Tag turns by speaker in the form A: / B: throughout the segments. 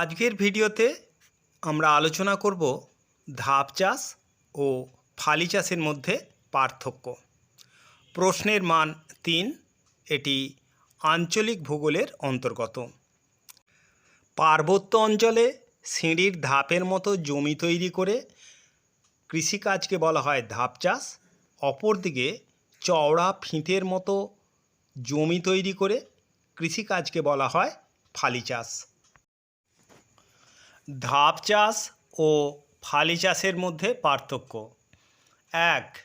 A: আজকের ভিডিওতে আমরা আলোচনা করব ধাপ চাষ ও ফালি চাষের মধ্যে পার্থক্য। প্রশ্নের মান তিন, এটি আঞ্চলিক ভূগোলের অন্তর্গত। পার্বত্য অঞ্চলে সিঁড়ির ধাপের মতো জমি তৈরি করে কৃষিকাজকে বলা হয় ধাপ চাষ। অপরদিকে চওড়া ফিতের মতো জমি তৈরি করে কৃষিকাজকে বলা হয় ফালি চাষ। ধাপ চাষ ও ফালি চাষের মধ্যে পার্থক্য। এক,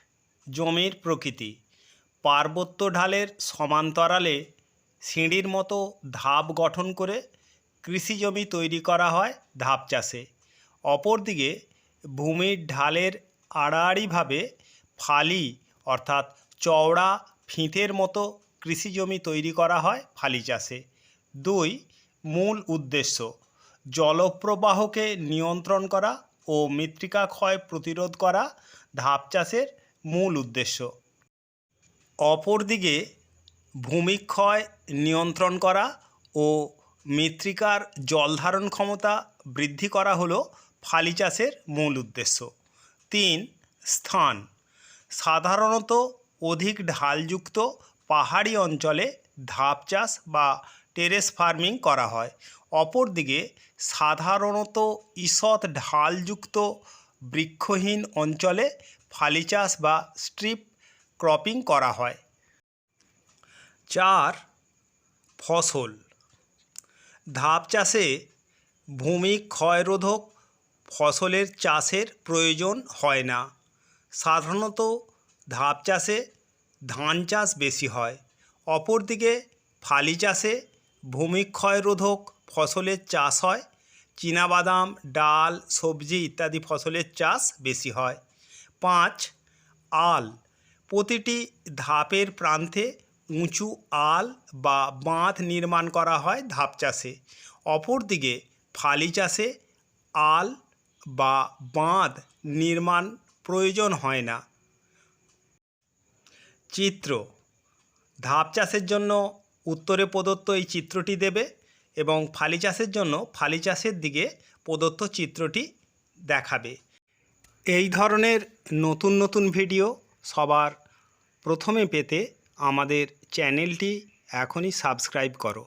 A: জমির প্রকৃতি। পার্বত্য ঢালের সমান্তরালে সিঁড়ির মতো ধাপ গঠন করে কৃষি জমি তৈরি করা হয় ধাপ চাষে। অপরদিকে, ভূমির ঢালের আড়াআড়িভাবে ফালি অর্থাৎ চওড়া ফিতের মতো কৃষি জমি তৈরি করা হয় ফালি চাষে। দুই, মূল উদ্দেশ্য। জলপ্রবাহকে নিয়ন্ত্রণ করা ও মৃত্তিকা ক্ষয় প্রতিরোধ করা ধাপ চাষের মূল উদ্দেশ্য। অপরদিকে ভূমিক্ষয় নিয়ন্ত্রণ করা ও মৃত্তিকার জলধারণ ক্ষমতা বৃদ্ধি করা হলো ফালি চাষের মূল উদ্দেশ্য। তিন, স্থান। সাধারণত অধিক ঢালযুক্ত পাহাড়ি অঞ্চলে ধাপ চাষ বা টেরেস ফার্মিং করা হয়। অপরদিকে সাধারণত ঈষৎ ঢালযুক্ত বৃক্ষহীন অঞ্চলে ফালি চাষ বা স্ট্রিপ ক্রপিং করা হয়। চার, ফসল। ধাপ চাষে ভূমি ক্ষয়রোধক ফসলের চাষের প্রয়োজন হয় না। সাধারণত ধাপ চাষে ধান চাষ বেশি হয়। অপরদিকে ফালি চাষে ভূমিক্ষয় রোধক ফসলের চাষ হয়। চীনাবাদাম ডাল, সবজি ইত্যাদি ফসলের চাষ বেশি হয়। পাঁচ, আল। প্রতিটি ধাপের প্রান্তে উঁচু আল বা বাঁধ নির্মাণ করা হয় ধাপ চাষে। অপরদিকে ফালি চাষে আল বা বাঁধ নির্মাণ প্রয়োজন হয় না। চিত্র ধাপ চাষের জন্য উত্তরে প্রদত্ত এই চিত্রটি দেবে এবং ফালি চাষের জন্য ফালি চাষের দিকে প্রদত্ত চিত্রটি দেখাবে। এই ধরনের নতুন নতুন ভিডিও সবার প্রথমে পেতে আমাদের চ্যানেলটি এখনই সাবস্ক্রাইব করো।